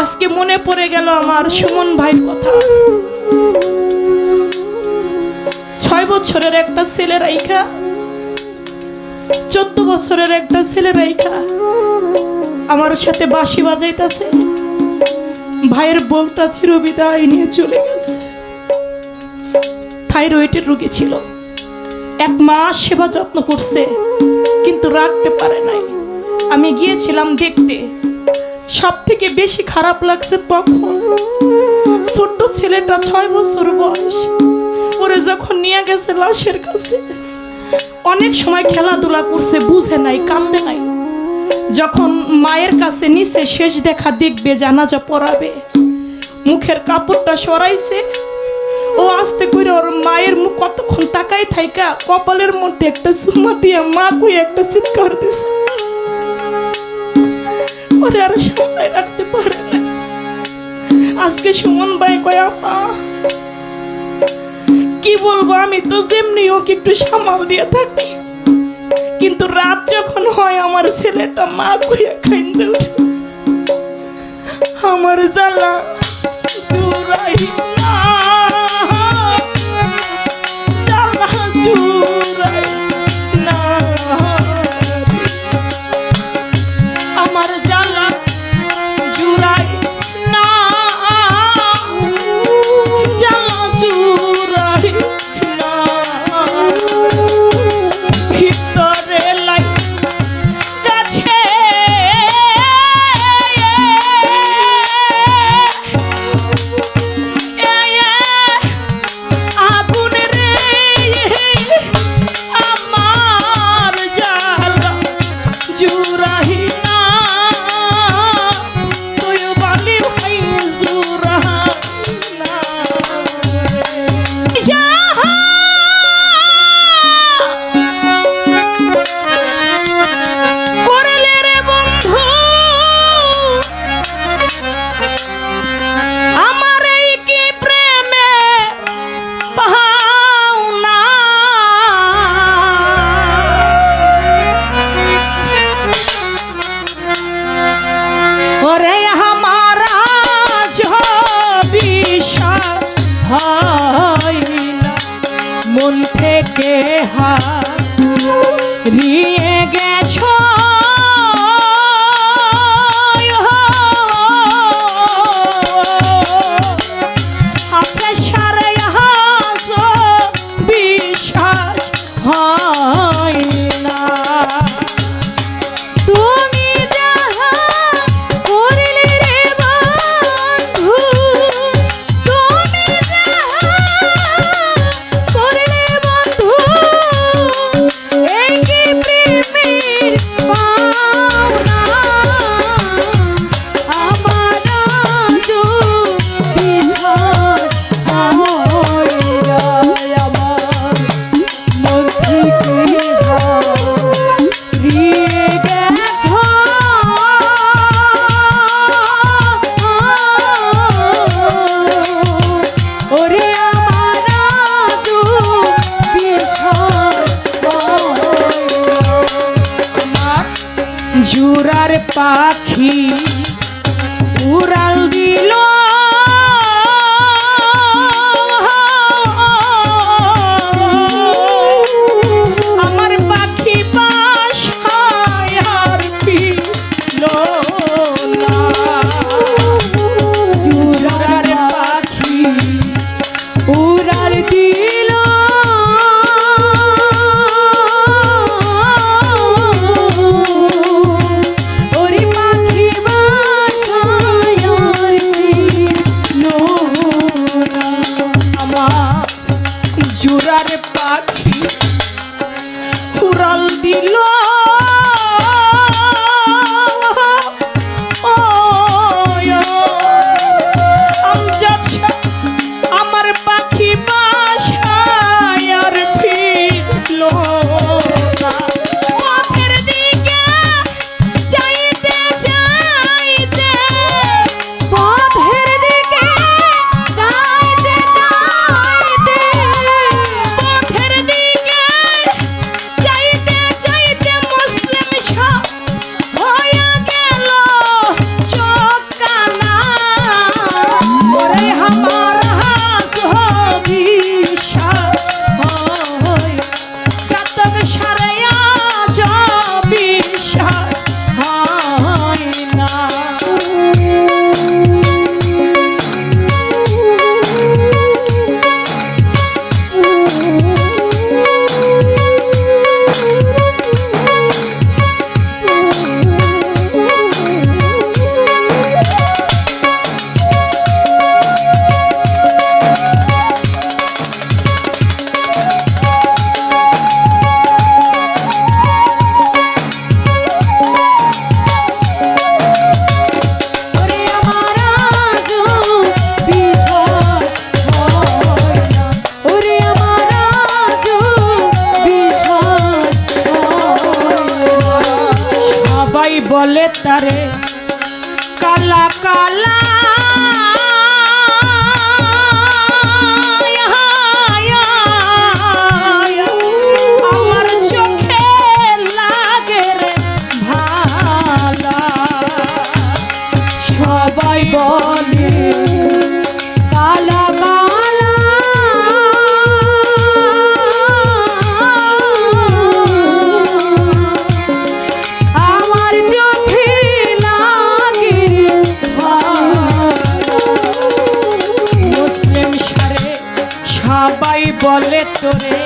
আজকে মনে পড়ে গেল আমার সুমন ভাইয়ের কথা। ছয় বছরের একটা ছেলে রাইখা, চোদ্দ বছরের একটা ছেলে রাইখা, আমার সাথে বাঁশি বাজাইতাছে, ভাইয়ের বউটা চিরবিদায় নিয়ে চলে গেছে। থাইরয়েডের রোগী ছিল। এক মাস সেবা যত্ন করছে, কিন্তু রাখতে পারে নাই। আমি গিয়েছিলাম দেখতে। সব থেকে বেশি খারাপ লাগছে তখন। ছোট্ট ছেলেটা ছয় বছর বয়স। ওরে যখন নিয়ে গেছে লাশের কাছে, অনেক সময় খেলাধুলা করছে, বুঝে নাই কান্দে নাই। যখন মায়ের কাছে নিচে শেষ দেখা দেখবে, জানাজা পড়াবে, মুখের কাপড়টা সরাইছে, ও আস্তে করে ওর মায়ের মুখ কতক্ষণ তাকাই থাইকা, কপালের মধ্যে একটা সুমা দিয়ে মা কই একটা চিৎকার দিছে। ওরে আর সামলায় রাখতে পারে না। আজকে সুমন ভাই কয় আপা কি বলব? আমি তো যেমনি ওকে একটু সামাল দিয়ে থাকি। কিন্তু রাত যখন হয়, আমার ছেলেটা মা কইয়া খাইতে উঠে। আমার জ্বালা জুড়াই না। জ্বালা জুড়াই পাখি জুরার পাখি। তারে তোরে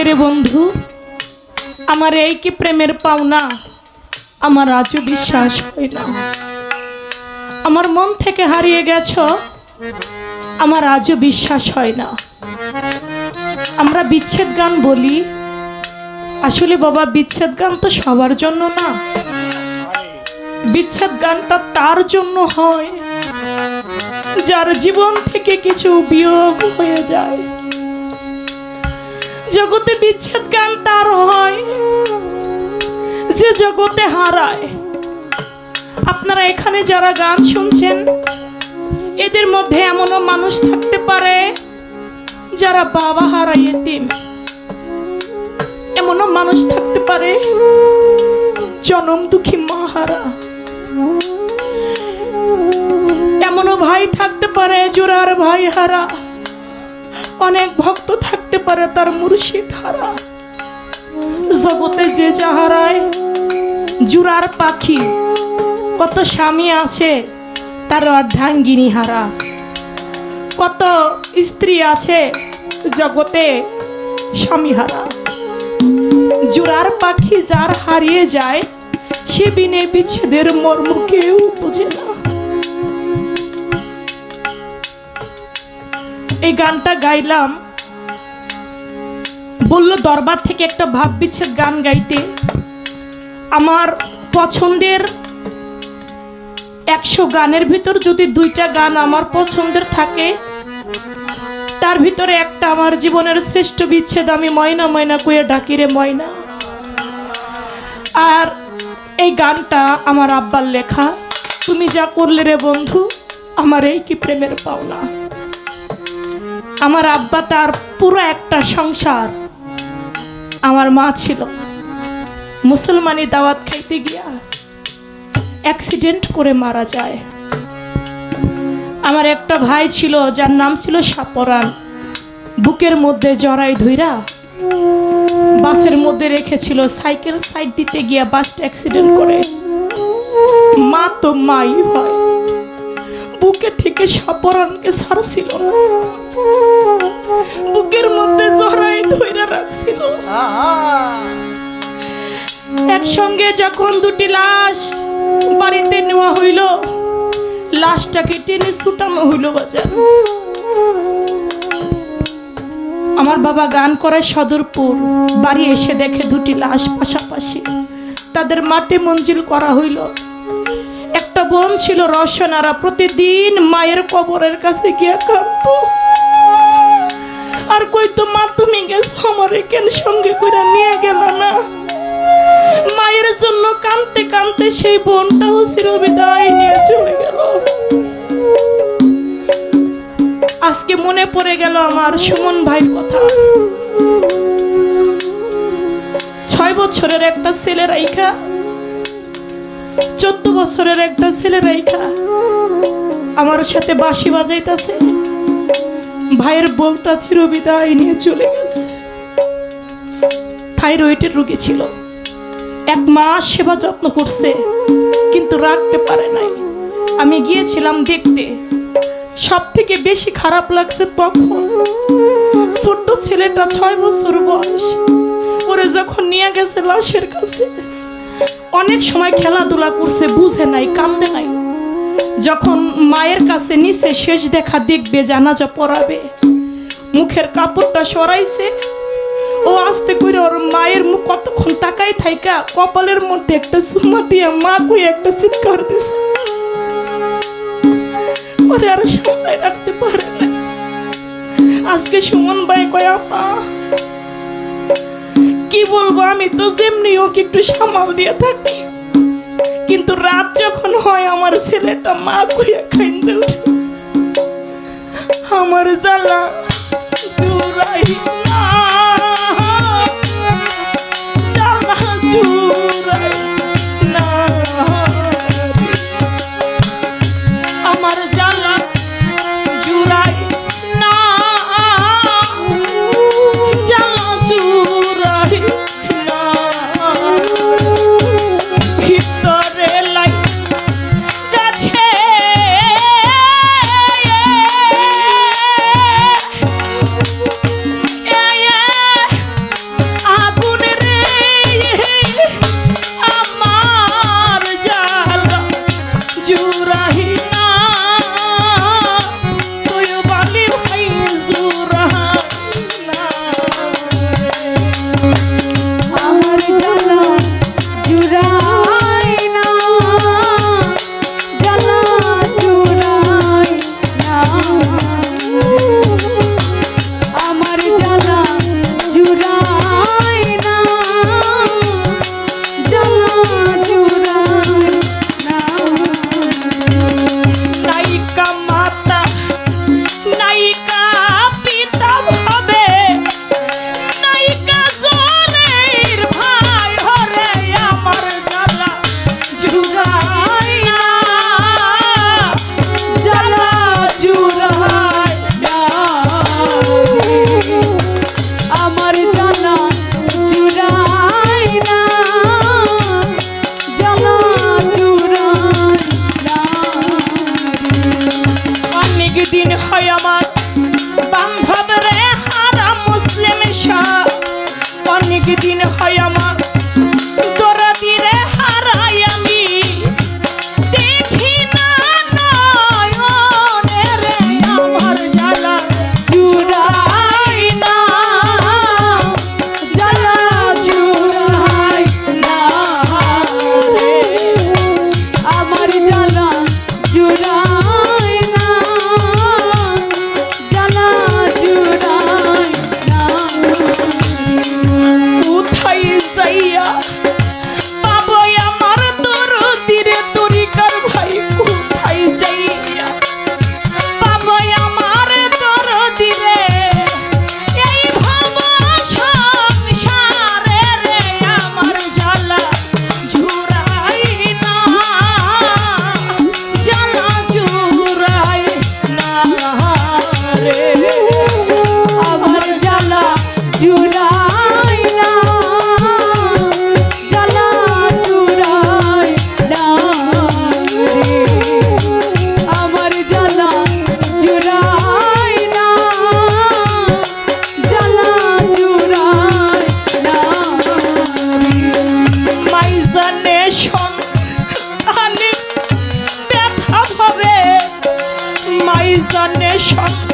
যা রে বন্ধু, আমার এই কি প্রেমের পাওনা? আমার আজও বিশ্বাস হয় না। আমার মন থেকে হারিয়ে গেছ, আমার আজও বিশ্বাস হয় না। আমরা বিচ্ছেদ গান বলি। আসলে বাবা, বিচ্ছেদ গান তো সবার জন্য না। বিচ্ছেদ গানটা তার জন্য হয়, যার জীবন থেকে কিছু বিয়োগ হয়ে যায়। জগতে বিচ্ছেদ গান তার হয়, যে জগতে হারায়। আপনারা এখানে যারা গান শুনছেন, এদের মধ্যে এমনও মানুষ থাকতে পারে যারা বাবা হারায় এতিম এমনও মানুষ থাকতে পারে জনম দুঃখী মা হারা এমনও ভাই থাকতে পারে জোরার ভাই হারা। অনেক ভক্ত থাকতে পারে তার মুর্শিদ হারা। জগতে যে যা হারায় জুরার পাখি, কত স্বামী আছে তার অর্ধাঙ্গিনী হারা। কত স্ত্রী আছে জগতে স্বামী হারা। জুরার পাখি যার হারিয়ে যায়, সে বিনে বিচ্ছেদের মর্ম কেউ বুঝে না। এই গানটা গাইলাম। বলল, দরবার থেকে একটা ভাব বিচ্ছেদ গান গাইতে। আমার পছন্দের একশো গানের ভিতর যদি দুইটা গান আমার পছন্দের থাকে, তার ভিতরে একটা আমার জীবনের শ্রেষ্ঠ বিচ্ছেদ আমি ময়না ময়না কুয়ে ডাকি রে ময়না। আর এই গানটা আমার আব্বার লেখা, তুমি যা করলে রে বন্ধু, আমার এই কি প্রেমের পাওনা? আমার আব্বা তার পুরো একটা সংসার আমার মা ছিল। মুসলমানি দাওয়াত খাইতে গিয়া অ্যাক্সিডেন্ট করে মারা যায়। আমার একটা ভাই ছিল, যার নাম ছিল সাপরান। বুকের মধ্যে জড়াই ধইরা বাসের মধ্যে রেখেছিল, সাইকেল সাইড দিতে গিয়া বাসটা অ্যাক্সিডেন্ট করে। মা তো মাই হয়। বুকে থেকে সাপরানকে ছাড়ছিল না। বুকের মধ্যে জড়াই ধইরা রাখছিল। একসঙ্গে যখন দুটি লাশ বাড়িতে নেওয়া হইল লাশটাকে টেনে ছুটানো হইল বাজার। আমার বাবা গান করে সদরপুর বাড়ি এসে দেখে দুটি লাশ পাশাপাশি। তাদের মাটি মঞ্জিল করা হইল। একটা বোন ছিল রসনারা প্রতিদিন মায়ের কবরের কাছে গিয়ে কাঁদত। আর কইতো মা, তুমি গেছো আমার কেন সঙ্গে করে নিয়ে গেল না। মায়ের জন্য কাঁদতে কাঁদতে সেই বোনটাও চিরবিদায় নিয়ে চলে গেল। আজকে মনে পড়ে গেল আমার সুমন ভাইয়ের কথা। ছয় বছরের একটা ছেলে রাইখা, চোদ্দ বছরের একটা ছেলে রাইখা। আমার সাথে বাঁশি বাজাইতেছে। ভাইয়ের বউটা চিরবিদায় নিয়ে চলে গেছে। থাইরয়েডের রোগী ছিল। এক মাস সেবা যত্ন করছে, কিন্তু রাখতে পারে নাই। আমি গিয়েছিলাম দেখতে। সব থেকে বেশি খারাপ লাগছে তখন ছোট্ট ছেলেটা ছয় বছর বয়স। ওরে যখন নিয়ে গেছে লাশের কাছে, অনেক সময় খেলাধুলা করছে, বুঝে নাই কান্দে নাই। যখন মায়ের কাছে নিচে শেষ দেখা দেখবে, জানাজা পড়াবে, মুখের কাপড়টা সরাইছে, ও আস্তে করে ওর মায়ের মুখ কতক্ষণ তাকাই থাইকা, কপালের মধ্যে একটা সুমা দিয়ে মা কই একটা চিৎকার দিছে। ওরে আর সামলায় রাখতে পারে না। আজকে সুমন ভাই কয়, আপা, কি বলব আমি তো যেমনি ওকে একটু সামাল দিয়ে থাকি। কিন্তু রাত যখন হয় আমার ছেলেটা মা কইয়া খাইন্দে উঠে। আমার জ্বালা হয় আমার। বান্ধব রে হারা মুসলিম শাহ দিন মাইজানে সন্তানের